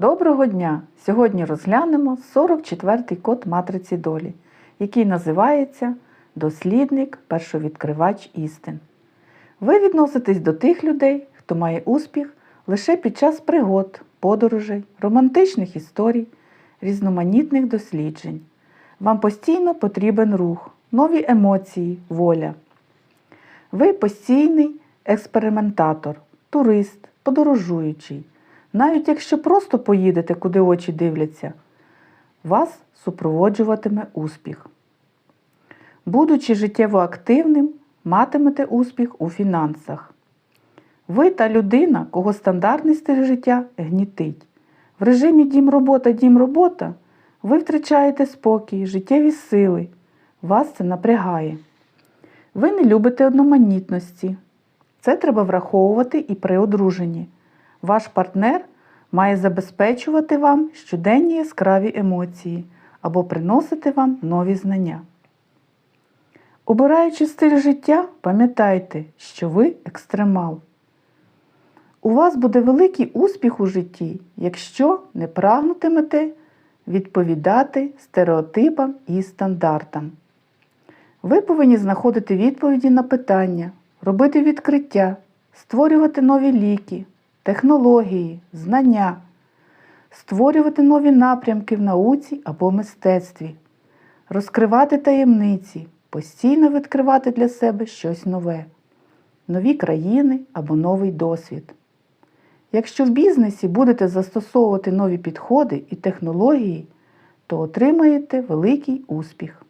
Доброго дня! Сьогодні розглянемо 44-й код матриці долі, який називається Дослідник першовідкривач істин. Ви відноситесь до тих людей, хто має успіх лише під час пригод, подорожей, романтичних історій, різноманітних досліджень. Вам постійно потрібен рух, нові емоції, воля. Ви постійний експериментатор, турист, подорожуючий. Навіть якщо просто поїдете, куди очі дивляться, вас супроводжуватиме успіх. Будучи життєво активним, матимете успіх у фінансах. Ви та людина, кого стандартний стиль життя гнітить. В режимі дім-робота, дім-робота ви втрачаєте спокій, життєві сили. Вас це напрягає. Ви не любите одноманітності. Це треба враховувати і при одруженні. Ваш партнер має забезпечувати вам щоденні яскраві емоції або приносити вам нові знання. Обираючи стиль життя, пам'ятайте, що ви екстремал. У вас буде великий успіх у житті, якщо не прагнутимете відповідати стереотипам і стандартам. Ви повинні знаходити відповіді на питання, робити відкриття, створювати нові ліки, технології, знання, створювати нові напрямки в науці або мистецтві, розкривати таємниці, постійно відкривати для себе щось нове, нові країни або новий досвід. Якщо в бізнесі будете застосовувати нові підходи і технології, то отримаєте великий успіх.